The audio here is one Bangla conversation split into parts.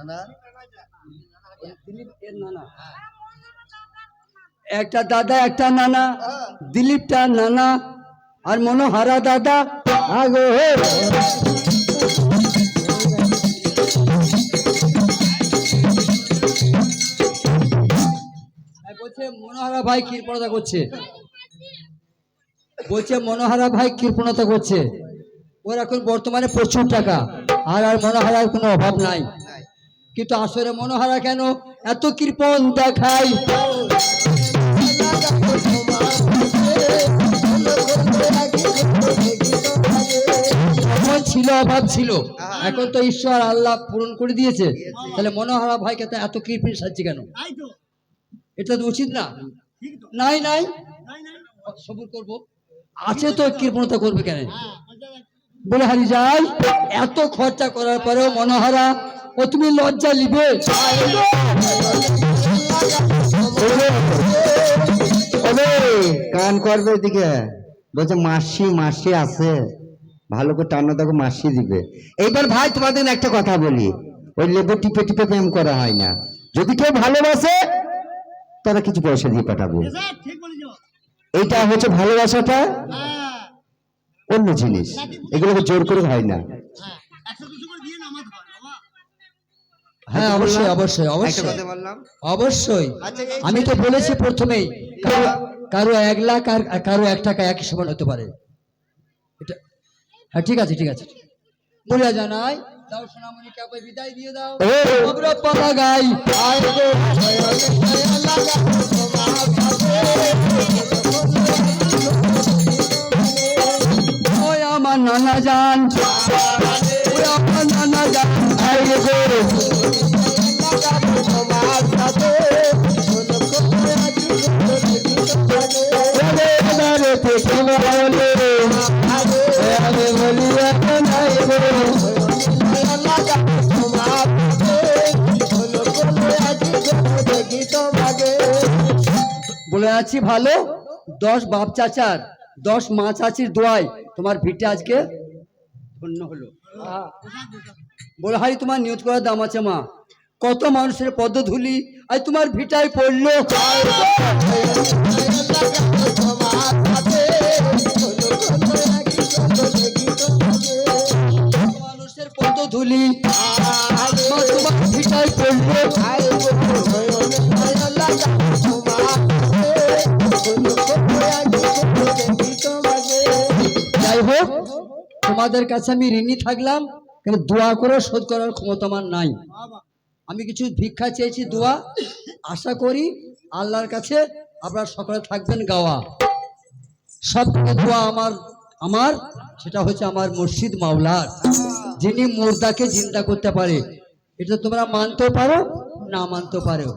নানা? দিলীপের নানা। একটা দাদা একটা নানা। দিলীপটা নানা আর মনোহারা দাদা। আগো বলছে মনোহারা ভাই কৃপণতা করছে। বলছে মনোহারা ভাই কৃপণতা করছে। ওর এখন বর্তমানে প্রচুর টাকা। আর আর মনোহারার কোনো অভাব নাই। কিন্তু আসলে মনোহারা কেন? এত কৃপণ দেখাই। ছিল, অভাব ছিল। এখন তো ঈশ্বর, আল্লাহ পূরণ করে দিয়েছে। তাহলে মনোহারা ভাইকে তো এত কৃপণ সাজছে কেন? এটা তো উচিত না। নাই নাই। সবুর করব। আছে তো কৃপণতা করবে কেন? বলে হারি যাই এত খরচা করার পরেও মনোহারা ও তুমি লজ্জা নিবে। কান করবে এদিকে। বলছে মাসি মাসি আছে। ভালো করে টানো দেখো মাসি দিবে। এইবার ভাই তোমাদের একটা কথা বলি। ওই লেবু টিপে টিপে প্রেম করা হয় না। যদি কেউ ভালোবাসে তারা কিছু পয়সা দিয়ে পাঠাবো। এইটা হচ্ছে ভালোবাসাটা অন্য জিনিস। এগুলোকে জোর করে হয় না। হ্যাঁ অবশ্যই অবশ্যই অবশ্যই। অবশ্যই। আচ্ছা, আমি তো বলেছি প্রথমেই কারও কারও এক লাখ আর কারও এক টাকা একই সমান হতে পারে। এটা হ্যাঁ ঠিক আছে ঠিক আছে। বলিয়া জানাই দাও সোনামণিকে আপনি বিদায় দিয়ে দাও। আমরা পালা গাই। আয় গো আমার নানা ওই আমার নানা যান বলে আছি ভালো। দশ বাপ চাচার, দশ মা চাচির দোয়াই তোমার ভিটে আজকে ধন্য হলো। বলে, হাই, তোমার নিয়ত করার দাম আছে মা। কত মানুষের পদ্মধুলি আজ তোমার ভিটায় পড়ল। মানুষের তোমার ভিটায় পড়ল। যাই হোক, তোমাদের কাছে আমি ঋণী থাকলাম। কিন্তু দোয়া করে শোধ করার ক্ষমতা আমার নাই আমি কিছু ভিক্ষা চেয়েছি দোয়া আশা করি আল্লাহর কাছে আপনারা সকলে থাকবেন গাওয়া সব থেকে দোয়া আমার আমার সেটা হচ্ছে আমার মসজিদ মাওলার যিনি মুর্দাকে জিন্দা করতে পারে এটা তোমরা মানতেও পারো না মানতেও পারো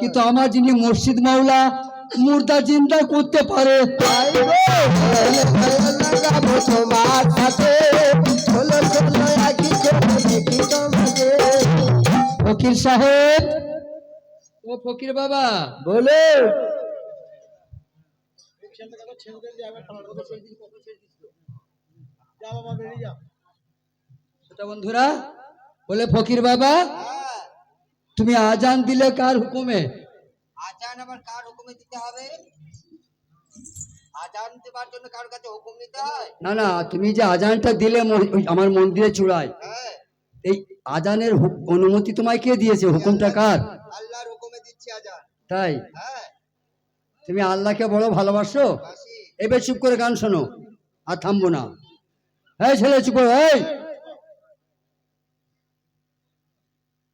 কিন্তু আমার যিনি মসজিদ মাওলা মুর্দা জিন্দা করতে পারে ফকির সাহেব। ও ফকির বাবা। বলে। বন্ধুরা বলে ফকির বাবা তুমি আজান দিলে কার হুকুমে? আজান আবার কার হুকুমে দিতে হবে? আজান দেবার জন্য কারোর কাছে হুকুম নিতে হয়? না না তুমি যে আজানটা দিলে আমার মন্দিরে চূড়ায়। হ্যাঁ। এই আজানের অনুমতি তোমায় কে দিয়েছে? হুকুমটা কার? আল্লাহর হুকুমে দিচ্ছি আজান। তাই? হ্যাঁ। তুমি আল্লাহকে বড় ভালোবাসো? বাসি। এবার চুপ করে গান শোনো আর থামবো না। এই ছেলে চুপ এই!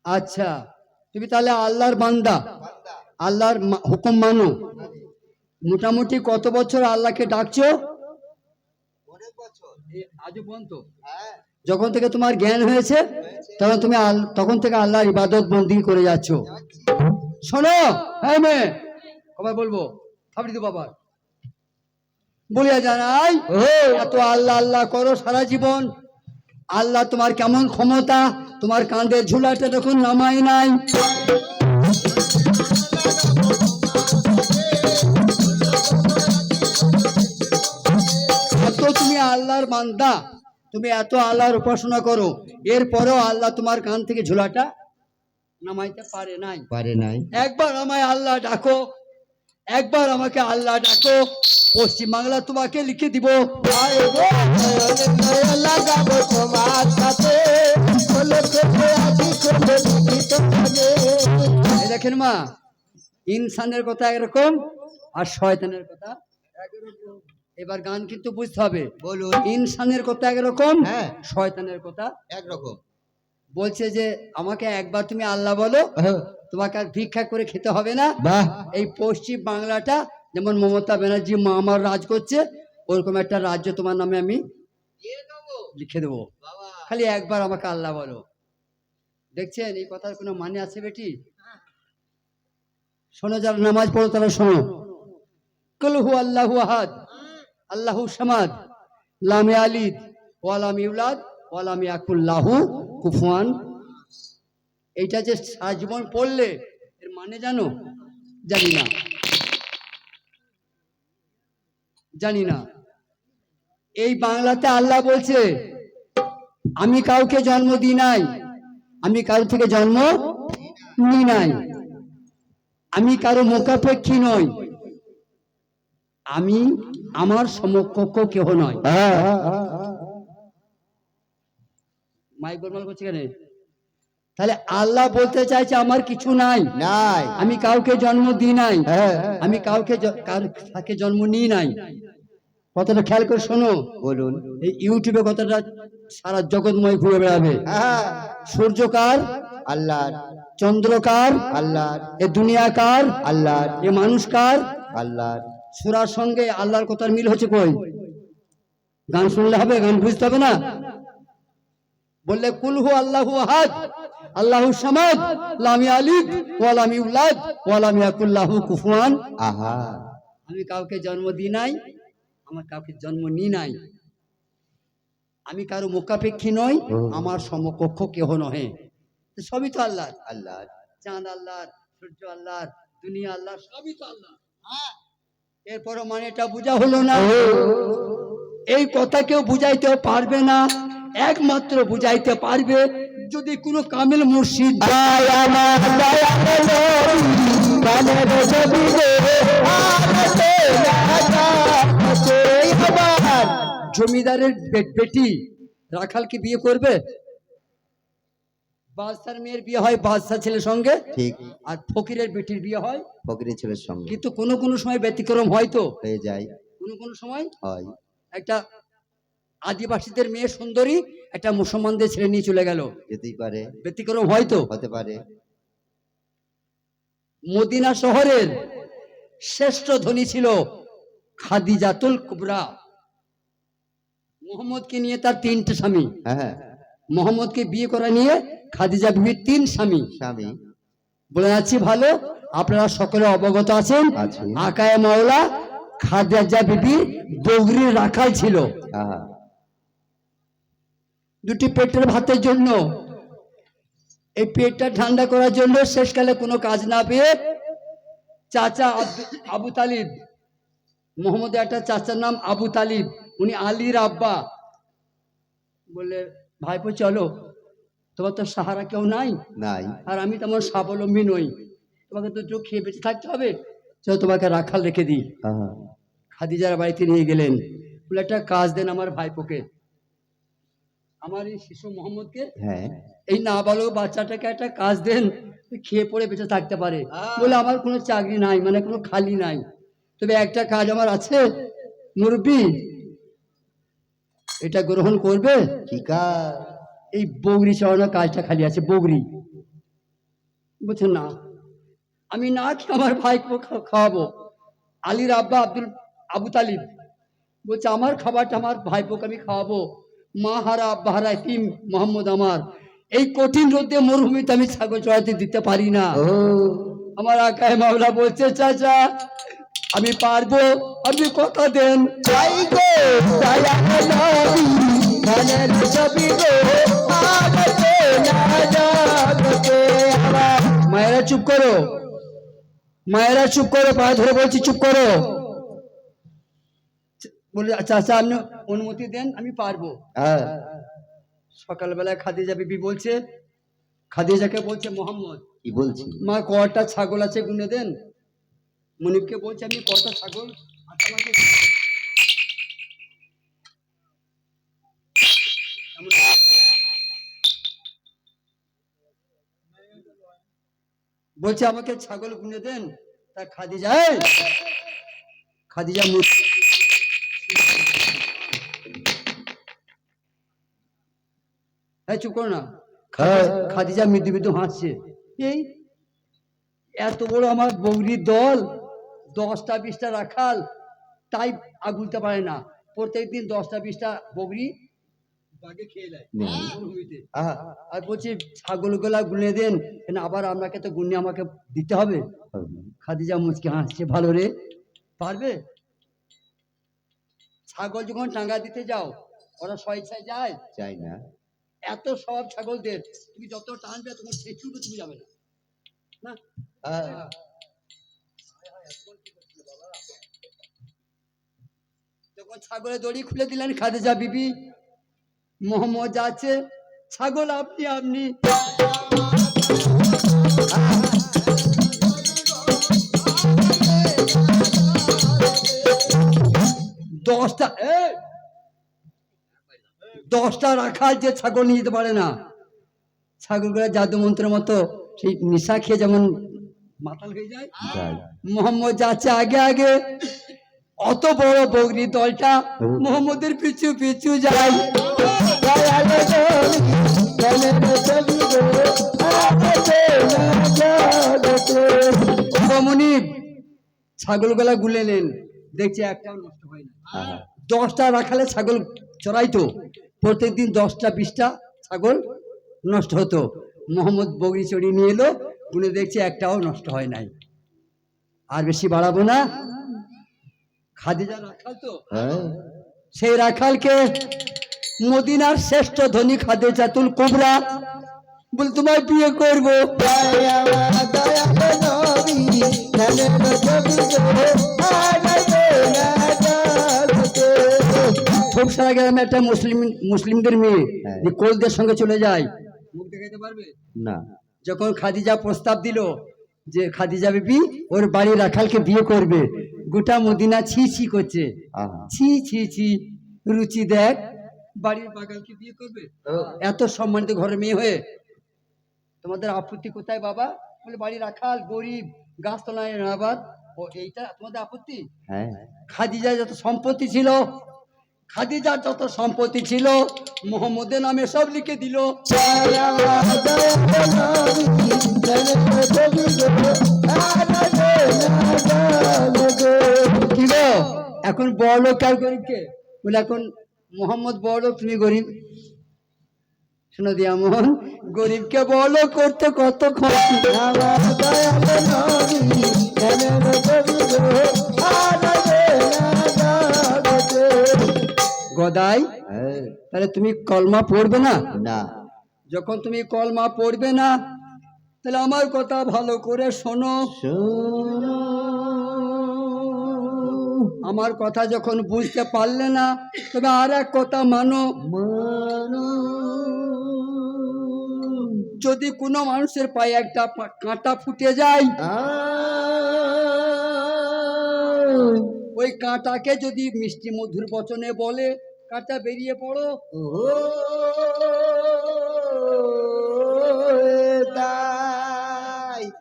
আচ্ছা তুমি তাহলে আল্লাহর বান্দা। বান্দা। আল্লাহর হুকুম মানো। মোটামুটি কত বছর আল্লাহকে ডাকছো? অনেক বছর। আজও পর্যন্ত? হ্যাঁ। যখন থেকে তোমার জ্ঞান হয়েছে, তখন তুমি তখন থেকে আল্লাহর ইবাদত বন্দি করে যাচ্ছ। শোনো হ্যাঁ মেয়ে কবার বলব? তো বাবার বলিয়া জানাই, এত আল্লাহ আল্লাহ করো সারা জীবন। আল্লাহ তোমার কেমন ক্ষমতা? তোমার কাঁধের ঝুলাটা যখন নামাই নাই। এত তুমি আল্লাহর মান্দা তুমি এত আল্লাহর উপাসনা করো এরপরেও আল্লাহ তোমার কান থেকে ঝোলাটা নামাইতে পারে নাই। পারে নাই। একবার আমায় আল্লাহ ডাকো একবার আমাকে আল্লাহ ডাকো পশ্চিম বাংলা তোমাকে লিখে দিব। লাগাবো তোমার সাথে। দেখেন মা ইনসানের কথা একরকম আর শয়তানের কথা একরকম। এবার গান কিন্তু বুঝতে হবে। বলুন। ইনসানের কথা একরকম হ্যাঁ। শয়তানের কথা একরকম। বলছে যে আমাকে একবার তুমি আল্লাহ বলো তোমাকে আর ভিক্ষা করে খেতে হবে না। এই পশ্চিম বাংলাটা যেমন মমতা ব্যানার্জি মা আমার রাজ করছে ওরকম একটা রাজ্য তোমার নামে আমি লিখে দেবো। খালি একবার আমাকে আল্লাহ বলো। দেখছেন এই কথার কোনো মানে আছে বেটি? শোনো যারা নামাজ পড়ো তারা শোনো। কলহু আল্লাহু আহাদ। আল্লাহু সামাদ, লামে আলিদ ওয়ালাম ইউলাদ ওয়ালাম ইয়াকুল্লাহু কুফুয়ান। এইটা যে সারা পড়লে এর মানে জানো? জানি না। জানি না। এই বাংলাতে আল্লাহ বলছে, আমি কাউকে জন্ম দিই নাই, আমি কারও থেকে জন্ম নি নাই, আমি কারও মোকাপেক্ষী নই। আমি আমার সমকক্ষ কেহ নয়। মাইক গোলমাল করছে কেন? তাহলে আল্লাহ বলতে চাইছে আমার কিছু নাই। নাই। আমি কাউকে জন্ম দিই নাই। হ্যাঁ। আমি কাউকে তাকে জন্ম নিই নাই। কথাটা খেয়াল করে শোনো। বলুন। এই ইউটিউবে কথাটা সারা জগৎময় ঘুরে বেড়াবে। সূর্যকার আল্লাহ চন্দ্রকার আল্লাহ এ দুনিয়াকার আল্লাহ এ মানুষকার আল্লাহ সুরার সঙ্গে আল্লাহর কথার মিল হচ্ছে কই? গান শুনলে হবে গান বুঝতে হবে না? বললে কুলহু আল্লাহু আহাদ আল্লাহু সামাদ লামি আলিদ ওয়ালামি উলাদ ওয়ালামি আকুল্লাহু কুফুয়ান আহা আমি কাউকে জন্ম দিই নাই আমার কাউকে জন্ম নি নাই। আমি কারও মোকাপেক্ষী নই আমার সমকক্ষ কেহ নহে। সবই তো আল্লাহ আল্লাহ চাঁদ আল্লাহর সূর্য আল্লাহর দুনিয়া আল্লাহ সবই তো আল্লাহ এরপরও মানে এটা বোঝা হলো না। এই কথা কেউ বুঝাইতে পারবে না একমাত্র বুঝাইতে পারবে যদি কোনো কামেল মুর্শিদ জমিদারের বেটি রাখালকে বিয়ে করবে? বাদশার মেয়ের বিয়ে হয় বাদশাহ ছেলের সঙ্গে ঠিক। আর ফকিরের বেটির বিয়ে হয় ফকিরের ছেলের সঙ্গে। কিন্তু কোনো কোনো সময় ব্যতিক্রম হয় তো? হয়ে যায়। কোনো কোনো সময়? হয়। একটা আদিবাসীদের মেয়ে সুন্দরী একটা মুসলমানদের ছেড়ে নিয়ে চলে গেল। যেতেই পারে। ব্যতিক্রম হয় তো? হতে পারে। মদিনা শহরের শ্রেষ্ঠ ধনী ছিল খাদিজাতুল কুবরা। মোহাম্মদকে নিয়ে তার তিনটে স্বামী। হ্যাঁ। মোহাম্মদকে বিয়ে করা নিয়ে খাদিজা বিবির তিন স্বামী। স্বামী। বলে যাচ্ছি ভালো আপনারা সকলে অবগত আছেন। আকায় মাওলা খাদিজা বিবি বগরির রাখাল ছিল। দুটি পেটের ভাতের জন্য এই পেটটা ঠান্ডা করার জন্য শেষকালে কোনো কাজ না পেয়ে চাচা আবু তালিব মোহাম্মদের একটা চাচার নাম আবু তালিব উনি আলীর আব্বা। বললে ভাইপো চলো তোমার তো সাহারা কেউ নাই? নাই। আর আমি তেমন স্বাবলম্বী নই। তোমাকে তো একটু খেয়ে বেঁচে থাকতে হবে। চলো তোমাকে রাখাল রেখে দিই। আহা খাদিজার বাড়িতে নিয়ে গেলেন। বলে একটা কাজ দেন আমার ভাইপোকে। আমার এই শিশু মোহাম্মদকে হ্যাঁ। এই নাবালক বাচ্চাটাকে একটা কাজ দেন খেয়ে পড়ে বেঁচে থাকতে পারে। বলে আমার কোনো চাকরি নাই মানে কোনো খালি নাই। তবে একটা কাজ আমার আছে। মুরব্বী এটা গ্রহণ করবে? ঠিক এই বগরি চড়ানোর কাজটা খালি আছে বগরি। বলছে না আমি না খেয়ে আমার ভাইকে খা- খাওয়াবো। আলীর আব্বা আব্দুল আবু তালিব বলছে আমার খাবারটা আমার ভাইপোকে আমি খাওয়াবো। মা হারা আব্বা হারা এতিম মোহাম্মদ আমার। এই কঠিন রোদে মরুভূমিতে আমি ছাগল চড়াতে দিতে পারি না। ও আমার আকায় মামলা বলছে চাচা আমি পারব আপনি কথা দেন। তাই গো দয়া নবী মনের ছবি গো আগতে না জাগতে মায়েরা চুপ করো মায়েরা চুপ করো পায়ে ধরে বলছি চুপ করো। বলে চাচা আপনি অনুমতি দেন আমি পারব। হ্যাঁ। সকালবেলায় খাদিজা বিবি বলছে খাদিজাকে বলছে মোহাম্মদ কি বলছি? মা কটা ছাগল আছে গুনে দেন? মনিবকে বলছে আমি কটা ছাগল? আমাকে বলছে আমাকে ছাগল গুনে দেন তা খাদিজা এই! খাদিজা মুখ হ্যাঁ চুপ করো না। খাদিজা- খাদিজা মৃদু মৃদু হাসছে। এই এত বড় আমার বৌরির দল দশটা বিশটা রাখাল তাই আগুলতে পারে না। প্রত্যেক দিন দশটা বিশটা বগরি। আহা, আর বলছি ছাগলগুলা গুনে দেন কেন আবার আপনাকে তো গুনে আমাকে দিতে হবে? খাদিজা মুচকে হাসছে ভালো রে পারবে? ছাগল যখন টাঙ্গা দিতে যাও ওরা স্বেচ্ছায় যায়। চাই না। এত সব ছাগলদের তুমি যত টানবে তখন সেই তুমি যাবে না। না আহা, যখন ছাগলের দড়ি খুলে দিলেন খাদিজা বিবি। মোহাম্মদ আছে ছাগল আপনি আপনি। দশটা! দশটা রাখাল যে ছাগল নিয়ে যেতে পারে না। ছাগলগুলো জাদু মন্ত্রের মতো সেই নিশা খেয়ে যেমন মাতাল হয়ে যায়। মোহাম্মদ যাচ্ছে আগে আগে। অত বড় বগরি দলটা মোহাম্মদের পিছু পিছু যায়। মনিব ছাগলগুলা গুলে নেন দেখছি একটাও নষ্ট হয় না। দশটা রাখালে ছাগল চড়াইতো। প্রত্যেকদিন দশটা বিশটা ছাগল নষ্ট হতো। মোহাম্মদ বগরি চড়িয়ে নিয়ে এলো গুনে দেখছি একটাও নষ্ট হয় নাই। আর বেশি বাড়াবো না। খাদিজা রাখাল তো? হ্যাঁ, সেই রাখালকে মদিনার শ্রেষ্ঠ ধনী খাদিজাতুল কুবরা বল তোমায় বিয়ে করব। খুব সারা গ্রামে একটা মুসলিম মুসলিমদের মেয়ে হ্যাঁ। যে কোলদের সঙ্গে চলে যায়। মুখ দেখাতে পারবে? না। যখন খাদিজা প্রস্তাব দিল যে খাদিজা বিবি ওর বাড়ির রাখালকে বিয়ে করবে। গোটা মদিনা ছি ছি করছে। ছি ছি ছি রুচি দেখ বাড়ির বাগালকে বিয়ে করবে। এত সম্মানিত ঘরের মেয়ে হয়ে। তোমাদের আপত্তি কোথায় বাবা? বলে বাড়ি রাখাল গরিব গাছতলায় আবার ও এইটা তোমাদের আপত্তি? হ্যাঁ। খাদিজার যত সম্পত্তি ছিল খাদিজার যত সম্পত্তি ছিল মোহাম্মদের নামে সব লিখে দিল। কি গো? এখন বড় লোক আর গরিবকে বলে এখন মোহাম্মদ বড় তুমি গরিব। শোনো দিয়া মোহন গরিবকে বড় করতে কত গদাই হ্যাঁ, তাহলে তুমি কলমা পড়বে না? না। যখন তুমি কলমা পড়বে না তাহলে আমার কথা ভালো করে শোনো। আমার কথা যখন বুঝতে পারলে না, তবে আর এক কথা মানো। যদি কোনো মানুষের পায়ে একটা কাঁটা ফুটে যায়, ওই কাঁটাকে যদি মিষ্টি মধুর বচনে বলে, কাঁটা বেরিয়ে পড়ো।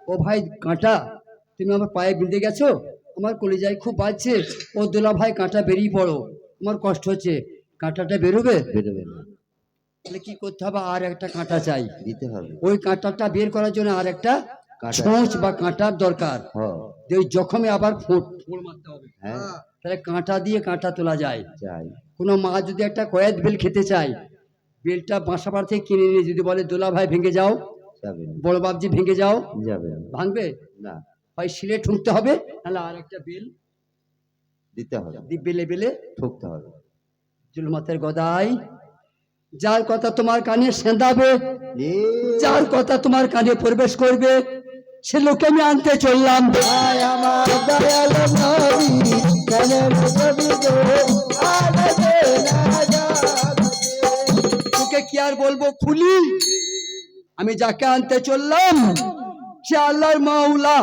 ও ভাই কাঁটা তুমি আমার পায়ে বিঁধে গেছো? আমার কলিজায় খুব বাজছে। ও দোলা ভাই কাঁটা বেরিয়ে পড়ো। আমার কষ্ট হচ্ছে। কাঁটাটা বেরোবে? বেরোবে না। তাহলে কি করতে হবে? আর একটা কাঁটা চাই। দিতে হবে। ওই কাঁটাটা বের করার জন্য আর একটা কাঁটা। ছোঁচ বা কাঁটার দরকার। ওই জখমে আবার ফোঁট ফোঁড় মারতে হবে। হ্যাঁ। তাহলে কাঁটা দিয়ে কাঁটা তোলা যায়। কোনো মা যদি একটা কয়েদ বেল খেতে চায় বেলটা বাসাবার থেকে কিনে নিয়ে যদি বলে দোলা ভাই ভেঙে যাও। বড় বাবজি ভেঙে যাও। যাবে। ভাঙবে? না। হয় শিলে ঠুকতে হবে নাহলে আর একটা বেল দিতে হবে। বেলে বেলে ঠুকতে হবে। জুলমাতের গদাই যার কথা তোমার কানে সেঁদাবে যার কথা তোমার কানে প্রবেশ করবে সে লোকে আমি আনতে চললাম। তোকে কি আর বলব? খুলি আমি যাকে আনতে চললাম, সে আল্লাহর মাওলা।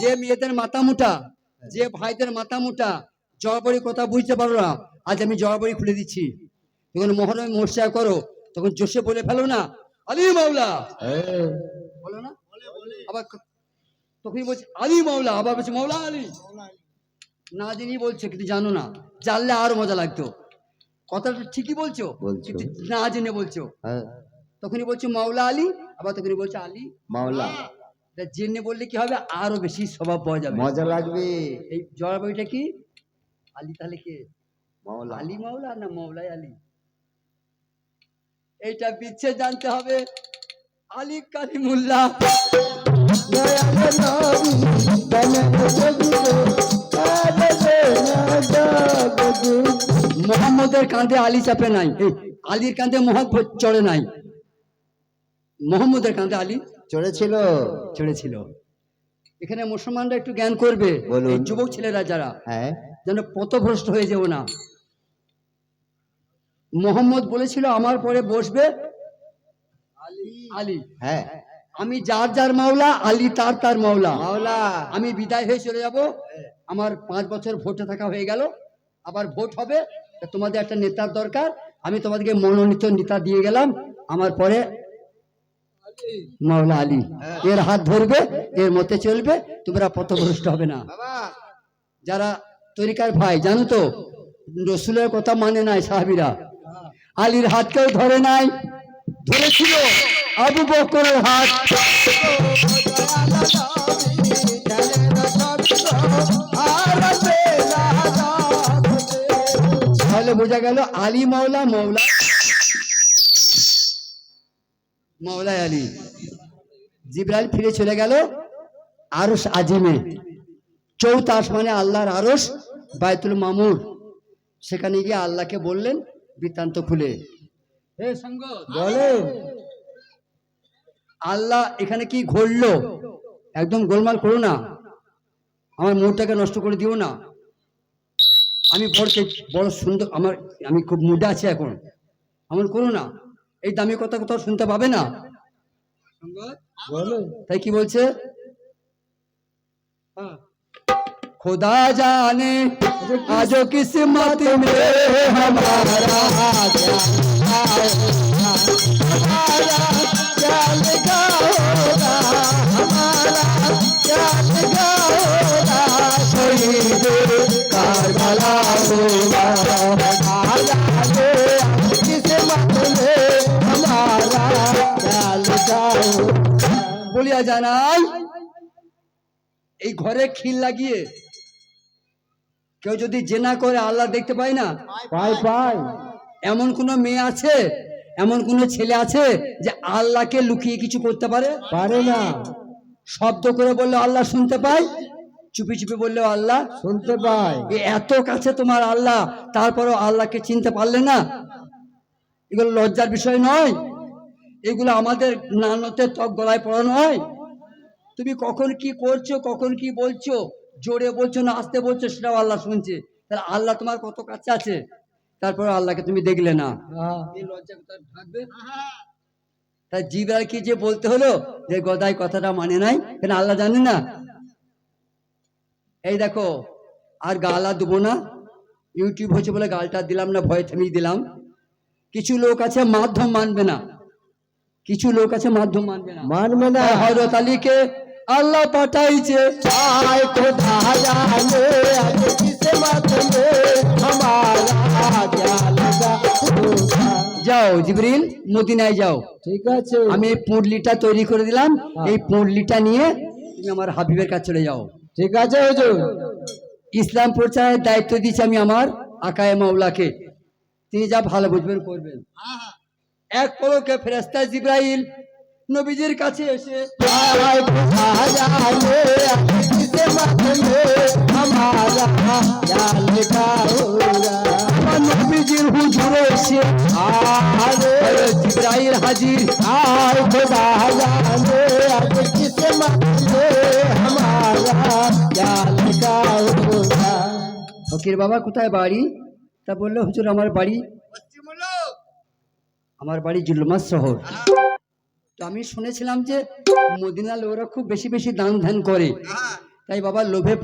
যে মেয়েদের মাথা মুটা, যে ভাইদের মাথা মুটা জড়াবড়ি কথা বুঝতে পারো না। আজ আমি জড়াবড়ি খুলে দিচ্ছি। যখন মহরমে মোর্চা করো, তখন জোশে বলে ফেলো না। আলী মাওলা! বলো না? আবার তখনই বলছে, আলী মাওলা! আবার বলছে, মাওলা আলী! না জেনেই বলছো কিন্তু জানো না জানলে আরও মজা লাগতো। কথাটা ঠিকই বলছো বলছো। কিন্তু না জেনে বলছো। হ্যাঁ, তখনই বলছো মাওলা আলী আবার তখনই বলছো আলী। মাওলা। এটা জেনে বললে কি হবে আরও বেশি স্বভাব পাওয়া যাবে। মজা লাগবে। এই জড়া বইটা কি? আলী তাহলে কে? মাওলা। আলী মাওলা না মাওলাই আলী? এইটা বিচ্ছে জানতে হবে। আলী কালিমুল্লাহ। মোহাম্মদের কাঁধে আলী চাপে নাই। আলীর কাঁধে মোহাম্মদ চড়ে নাই। মোহাম্মদের কাঁধে আলী চড়েছিল। চড়েছিল। এখানে মুসলমানরা একটু জ্ঞান করবে। যুবক ছেলেরা যারা হ্যাঁ। যেন পথভ্রষ্ট হয়ে যেও না। মোহাম্মদ বলেছিল আমার পরে বসবে আলী আলী। হ্যাঁ। আমি যার যার মাওলা আলী তার তার মাওলা। মাওলা। আমি বিদায় হয়ে চলে যাব। আমার পাঁচ বছর ভোটে থাকা হয়ে গেল। আবার ভোট হবে। তোমাদের একটা নেতার দরকার। আমি তোমাদেরকে মনোনীত নেতা দিয়ে গেলাম। আমার পরে মাওলা আলী। এর হাত ধরবে এর মতে চলবে। তোমরা পথভ্রষ্ট হবে না। যারা তরিকার ভাই জানো তো রসুলের কথা মানে নাই সাহাবিরা। আলীর হাত কেউ ধরে নাই। ধরেছিল। আবু বকরের হাত। তাহলে বোঝা গেল আলী মাওলা মৌলা মৌলাই আলী। জিব্রাইল ফিরে চলে গেল আরস আজিমে। চৌথ আসমানে আল্লাহর আরস বায়তুল মামুর। সেখানে গিয়ে আল্লাহকে বললেন বৃত্তান্ত খুলে। হে সঙ্গত। বলে আল্লাহ এখানে কি ঘটলো? একদম গোলমাল করো না। আমার মুডটাকে নষ্ট করে দিও না। আমি বড় বড় সুন্দর আমার আমি খুব মুডে আছি এখন। এমন করো না। এই দামি কথা কোথাও শুনতে পাবে না। তাই কি বলছে? খোদা জানে আজ কিসমত মে হামারা বলিয়া জানাই এই ঘরে খিল লাগিয়ে কেউ যদি জেনা করে আল্লাহ দেখতে পায় না? পায় পায়। এমন কোন মেয়ে আছে? এমন কোনো ছেলে আছে যে আল্লাহকে লুকিয়ে কিছু করতে পারে? পারে না। শব্দ করে বললে আল্লাহ শুনতে পায় চুপি চুপি বললেও আল্লাহ শুনতে এ এত কাছে তোমার আল্লাহ তারপরেও আল্লাহকে চিনতে পারলে না? এগুলো লজ্জার বিষয় নয়। এগুলো আমাদের নানতে ত্বক গলায় পড়া নয় তুমি কখন কি করছ কখন কি বলছো জোরে বলছো না আসতে বলছো সেটাও আল্লাহ শুনছে। তাহলে আল্লাহ তোমার কত কাছে আছে? তারপর আল্লাহকে তুমি দেখলে না। হ্যাঁ। তা জিবরাল কি যে বলতে হলো যে গদাই কথাটা মানে নাই? কেন আল্লাহ জানে না? এই দেখো আর গালা দেবো না। ইউটিউব হচ্ছে বলে গালটা দিলাম না ভয় থামিয়ে দিলাম। কিছু লোক আছে মাধ্যম মানবে না। কিছু লোক আছে মাধ্যম মানবে না। মানবে না। হজরত আলীকে আল্লাহ পাঠাইছে। চায় কোথায় মাধ্যমে? আমার যাও জিবরিল মদিনায় যাও। ঠিক আছে। আমি এই পুঁটলিটা তৈরি করে দিলাম। হ্যাঁ। এই পুঁটলিটা নিয়ে তুমি আমার হাবিবের কাছে চলে যাও। ঠিক আছে হুজুর। ইসলাম প্রচারের দায়িত্ব দিচ্ছি আমি আমার আকায় মাওলাকে। তিনি যা ভালো বুঝবেন করবেন। এক পলকে ফেরেস্তা জিব্রাইল নবীজির কাছে এসে আমার নবীজির হুজুরে এসে আরে জিব্রাইল হাজির আর খোদা জানে আজ কিসে ফকির বাবা কোথায় বাড়ি? তা বলল হুজুর আমার বাড়ি আমার বাড়ি জুলমা শহর। তো আমি শুনেছিলাম যে মদিনা লোকরা খুব বেশি বেশি দান ধ্যান করে। হ্যাঁ। তাই বাবা লোভে